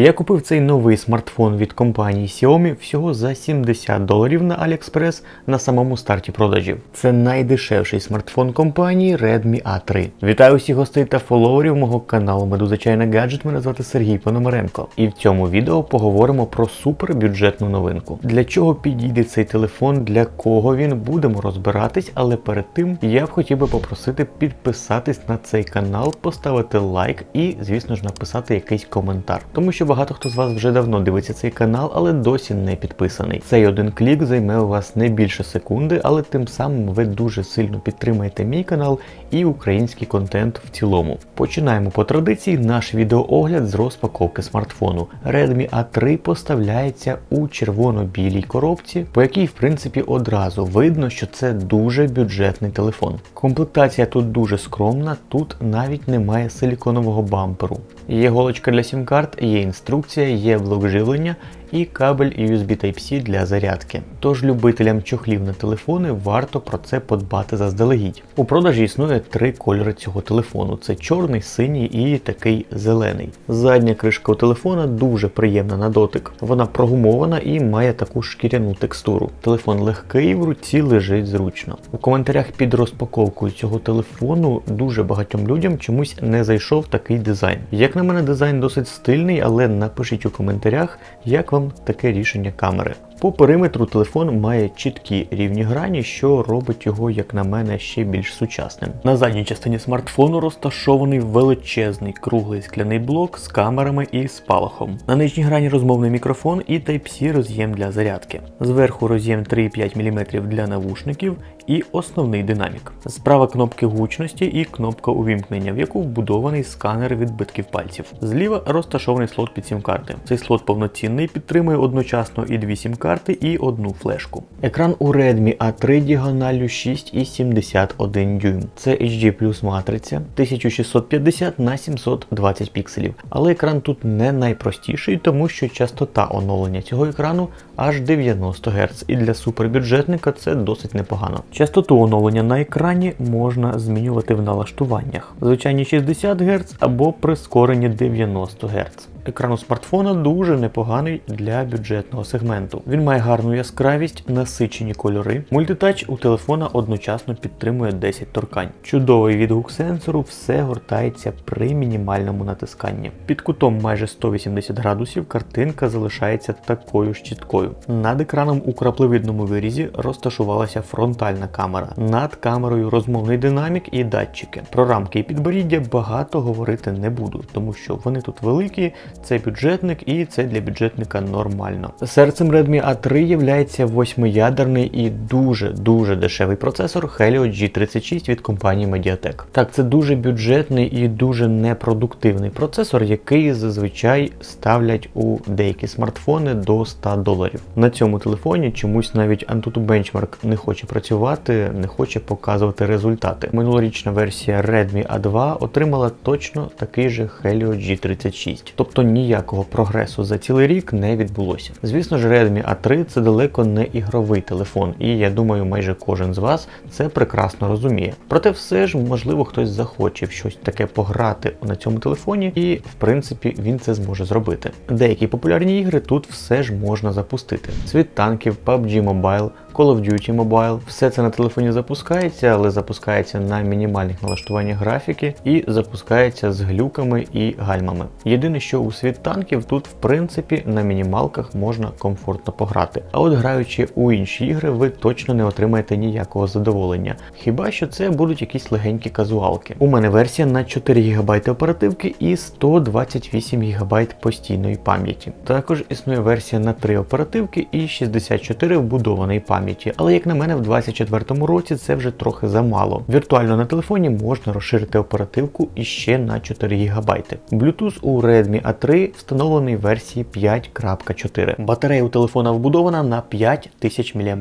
Я купив цей новий смартфон від компанії Xiaomi всього за 70 доларів на AliExpress на самому старті продажів. Це найдешевший смартфон компанії Redmi A3. Вітаю всіх гостей та фоловерів мого каналу Медуза Чайна Гаджет. Мене звати Сергій Пономаренко. І в цьому відео поговоримо про супербюджетну новинку. Для чого підійде цей телефон, для кого він будемо розбиратись, але перед тим я б хотів би попросити підписатись на цей канал, поставити лайк і, звісно ж, написати якийсь коментар. Тому що багато хто з вас вже давно дивиться цей канал, але досі не підписаний. Цей один клік займе у вас не більше секунди, але тим самим ви дуже сильно підтримаєте мій канал і український контент в цілому. Починаємо по традиції наш відеоогляд з розпаковки смартфону. Redmi A3 поставляється у червоно-білій коробці, по якій в принципі одразу видно, що це дуже бюджетний телефон. Комплектація тут дуже скромна, тут навіть немає силіконового бамперу. Є голочка для сім-карт, є інструкція, є блок живлення і кабель USB Type-C для зарядки. Тож любителям чохлів на телефони варто про це подбати заздалегідь. У продажі існує три кольори цього телефону: це чорний, синій і такий зелений. Задня кришка у телефона дуже приємна на дотик. Вона прогумована і має таку шкіряну текстуру. Телефон легкий, в руці лежить зручно. У коментарях під розпаковкою цього телефону дуже багатьом людям чомусь не зайшов такий дизайн. Як на мене, дизайн досить стильний, але напишіть у коментарях, як вам таке рішення камери. По периметру телефон має чіткі рівні грані, що робить його, як на мене, ще більш сучасним. На задній частині смартфону розташований величезний круглий скляний блок з камерами і спалахом. На нижній грані розмовний мікрофон і Type-C роз'єм для зарядки. Зверху роз'єм 3,5 мм для навушників і основний динамік. Справа кнопки гучності і кнопка увімкнення, в яку вбудований сканер відбитків пальців. Зліва розташований слот під сім-карти. Цей слот повноцінний підтримує одночасно і дві сім-карти, і одну флешку. Екран у Redmi A3 діагоналлю 6,71 дюйм. Це HD Plus матриця 1650 на 720 пікселів. Але екран тут не найпростіший, тому що частота оновлення цього екрану аж 90 Гц, і для супербюджетника це досить непогано. Частоту оновлення на екрані можна змінювати в налаштуваннях. Звичайні 60 Гц або прискорені 90 Гц. Екран у смартфона дуже непоганий для бюджетного сегменту. Він має гарну яскравість, насичені кольори. Мультитач у телефона одночасно підтримує 10 торкань. Чудовий відгук сенсору, все гортається при мінімальному натисканні. Під кутом майже 180 градусів картинка залишається такою ж чіткою. Над екраном у краплевидному вирізі розташувалася фронтальна камера. Над камерою розмовний динамік і датчики. Про рамки і підборіддя багато говорити не буду, тому що вони тут великі. Це бюджетник і це для бюджетника нормально. Серцем Redmi A3 є восьмиядерний і дуже-дуже дешевий процесор Helio G36 від компанії Mediatek. Так, це дуже бюджетний і дуже непродуктивний процесор, який зазвичай ставлять у деякі смартфони до 100 доларів. На цьому телефоні чомусь навіть Antutu Benchmark не хоче працювати, не хоче показувати результати. Минулорічна версія Redmi A2 отримала точно такий же Helio G36. Тобто ніякого прогресу за цілий рік не відбулося. Звісно ж, Redmi A3 це далеко не ігровий телефон, і я думаю, майже кожен з вас це прекрасно розуміє. Проте, все ж, можливо, хтось захоче щось таке пограти на цьому телефоні, і в принципі він це зможе зробити. Деякі популярні ігри тут все ж можна запустити: світ танків, PUBG Mobile. Call of Duty Mobile. Все це на телефоні запускається, але запускається на мінімальних налаштуваннях графіки і запускається з глюками і гальмами. Єдине, що у світ танків тут, в принципі, на мінімалках можна комфортно пограти. А от граючи у інші ігри, ви точно не отримаєте ніякого задоволення. Хіба що це будуть якісь легенькі казуалки. У мене версія на 4 ГБ оперативки і 128 ГБ постійної пам'яті. Також існує версія на 3 оперативки і 64 вбудованої пам'яті. Але як на мене, в 2024 році це вже трохи замало. Віртуально на телефоні можна розширити оперативку іще на 4 ГБ. Bluetooth у Redmi A3 встановлений в версії 5.4. Батарея у телефона вбудована на 5000 мАч.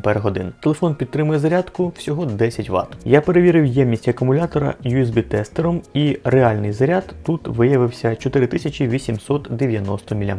Телефон підтримує зарядку всього 10 Вт. Я перевірив ємність акумулятора USB-тестером і реальний заряд тут виявився 4890 мАч.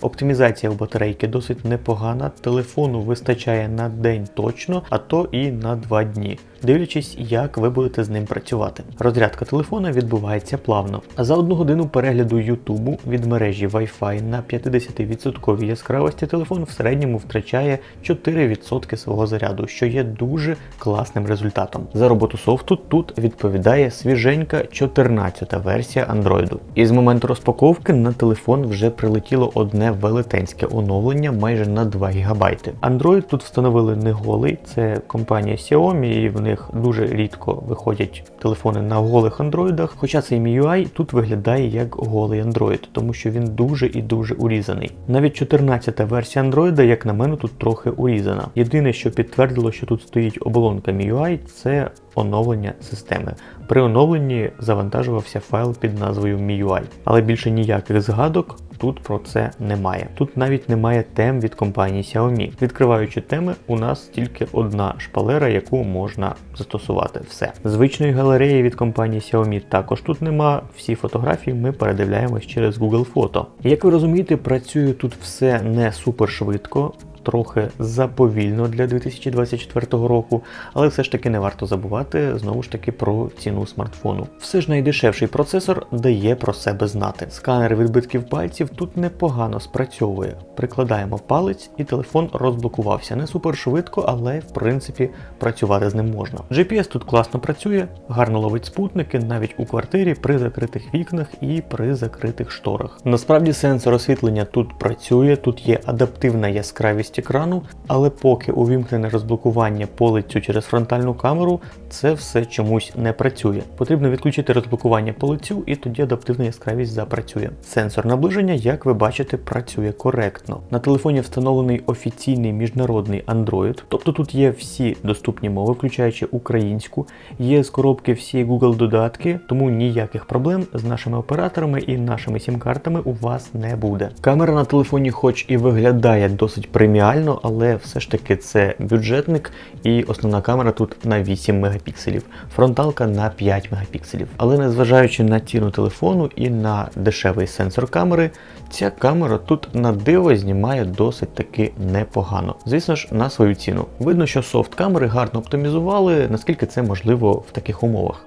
Оптимізація у батарейки досить непогана, телефону вистачає на день день точно, а то і на два дні. Дивлячись, як ви будете з ним працювати. Розрядка телефона відбувається плавно. А за одну годину перегляду Ютубу від мережі Wi-Fi на 50% яскравості телефон в середньому втрачає 4% свого заряду, що є дуже класним результатом. За роботу софту тут відповідає свіженька 14-та версія Android. І з моменту розпаковки на телефон вже прилетіло одне велетенське оновлення майже на 2 ГБ. Android тут встановили не голий, це компанія Xiaomi, і в них дуже рідко виходять телефони на голих андроїдах. Хоча цей MIUI тут виглядає як голий Android, тому що він дуже і дуже урізаний. Навіть 14-та версія Android, як на мене, тут трохи урізана. Єдине, що підтвердило, що тут стоїть оболонка MIUI, це оновлення системи. При оновленні завантажувався файл під назвою MIUI, але більше ніяких згадок тут про це немає. Тут навіть немає тем від компанії Xiaomi. Відкриваючи теми, у нас тільки одна шпалера, яку можна застосувати. Все. Звичної галереї від компанії Xiaomi також тут нема. Всі фотографії ми передивляємось через Google Фото. Як ви розумієте, працює тут все не супер швидко трохи заповільно для 2024 року, але все ж таки не варто забувати знову ж таки про ціну смартфону. Все ж найдешевший процесор дає про себе знати. Сканер відбитків пальців тут непогано спрацьовує. Прикладаємо палець і телефон розблокувався. Не супер швидко, але в принципі працювати з ним можна. GPS тут класно працює, гарно ловить спутники навіть у квартирі при закритих вікнах і при закритих шторах. Насправді сенсор освітлення тут працює, тут є адаптивна яскравість екрану, але поки увімкнене розблокування полицю через фронтальну камеру, це все чомусь не працює. Потрібно відключити розблокування по лицю і тоді адаптивна яскравість запрацює. Сенсор наближення, як ви бачите, працює коректно. На телефоні встановлений офіційний міжнародний Android, тобто тут є всі доступні мови, включаючи українську, є з коробки всі Google додатки, тому ніяких проблем з нашими операторами і нашими сім-картами у вас не буде. Камера на телефоні, хоч і виглядає досить преміально, але все ж таки це бюджетник, і основна камера тут на 8 мегапікселів, фронталка на 5 мегапікселів. Але незважаючи на ціну телефону і на дешевий сенсор камери, ця камера тут на диво знімає досить таки непогано. Звісно ж, на свою ціну. Видно, що софт камери гарно оптимізували, наскільки це можливо в таких умовах.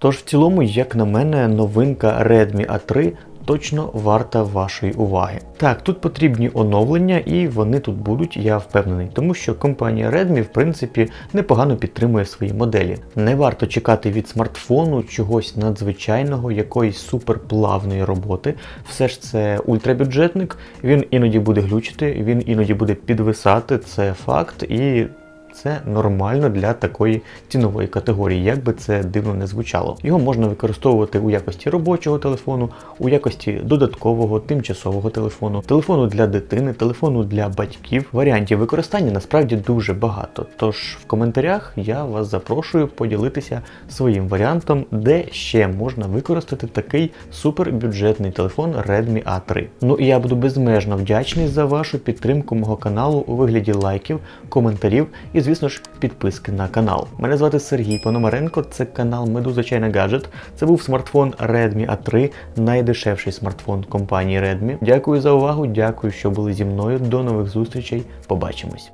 Тож в цілому, як на мене, новинка Redmi A3 точно варта вашої уваги. Так, тут потрібні оновлення, і вони тут будуть, я впевнений, тому що компанія Redmi, в принципі, непогано підтримує свої моделі. Не варто чекати від смартфону чогось надзвичайного, якоїсь суперплавної роботи. Все ж це ультрабюджетник, він іноді буде глючити, він іноді буде підвисати, це факт. і це нормально для такої цінової категорії, як би це дивно не звучало. Його можна використовувати у якості робочого телефону, у якості додаткового тимчасового телефону, телефону для дитини, телефону для батьків. Варіантів використання насправді дуже багато. Тож в коментарях я вас запрошую поділитися своїм варіантом, де ще можна використати такий супербюджетний телефон Redmi A3. Ну і я буду безмежно вдячний за вашу підтримку мого каналу у вигляді лайків, коментарів і звісно ж, підписки на канал. Мене звати Сергій Пономаренко, це канал Медуза Чайна Гаджет. Це був смартфон Redmi A3, найдешевший смартфон компанії Redmi. Дякую за увагу, дякую, що були зі мною. До нових зустрічей. Побачимось.